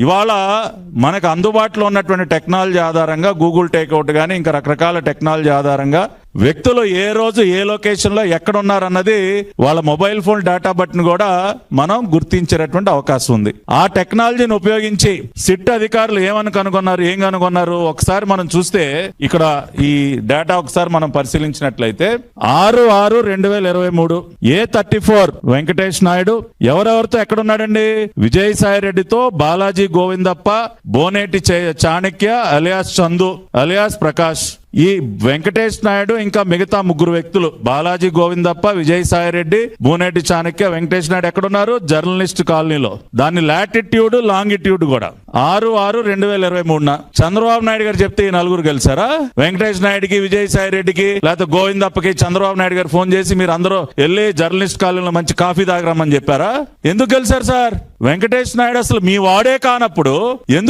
ఇవాళ మనకు అందుబాటులో ఉన్నటువంటి టెక్నాలజీ ఆధారంగా గూగుల్ టేక్అవుట్ కానీ ఇంకా రకరకాల టెక్నాలజీ ఆధారంగా వ్యక్తులు ఏ రోజు ఏ లొకేషన్లో ఎక్కడ ఉన్నారన్నది వాళ్ళ మొబైల్ ఫోన్ డేటా బట్టిని కూడా మనం గుర్తించేటటువంటి అవకాశం ఉంది. ఆ టెక్నాలజీని ఉపయోగించి సిట్ అధికారులు ఏమని కనుగొన్నారు ఏం కనుగొన్నారు ఒకసారి మనం చూస్తే ఇక్కడ ఈ డేటా ఒకసారి మనం పరిశీలించినట్లయితే ఆరు ఆరు రెండు వేల ఇరవై మూడు A thirty four Venkatesh Naidu ఎవరెవరితో ఎక్కడున్నాడండి? విజయసాయి రెడ్డితో బాలాజీ గోవిందప్ప బోనేటి చే- చాణక్య అలియాస్ చందు అలియాస్ ప్రకాష్. ఈ వెంకటేష్ నాయుడు ఇంకా మిగతా ముగ్గురు వ్యక్తులు బాలాజీ గోవిందప్ప విజయసాయిరెడ్డి బూనేటి చాణక్య వెంకటేష్ నాయుడు ఎక్కడున్నారు? జర్నలిస్ట్ కాలనీలో. దాని లాటిట్యూడ్ లాంగిట్యూడ్ కూడా. ఆరు ఆరు రెండు వేల ఇరవై మూడున. చంద్రబాబు నాయుడు గారు చెప్తే ఈ నలుగురు గెలిచారా? వెంకటేష్ నాయుడుకి విజయసాయి రెడ్డికి లేకపోతే గోవిందప్పకి చంద్రబాబు నాయుడు గారు ఫోన్ చేసి మీరు అందరూ వెళ్ళి జర్నలిస్ట్ కాలనీలో మంచి కాఫీ తాగరమ్మని చెప్పారా? ఎందుకు గెలిచారు సార్? వెంకటేష్ నాయుడు అసలు మీ వాడే కానప్పుడు ఎందుకు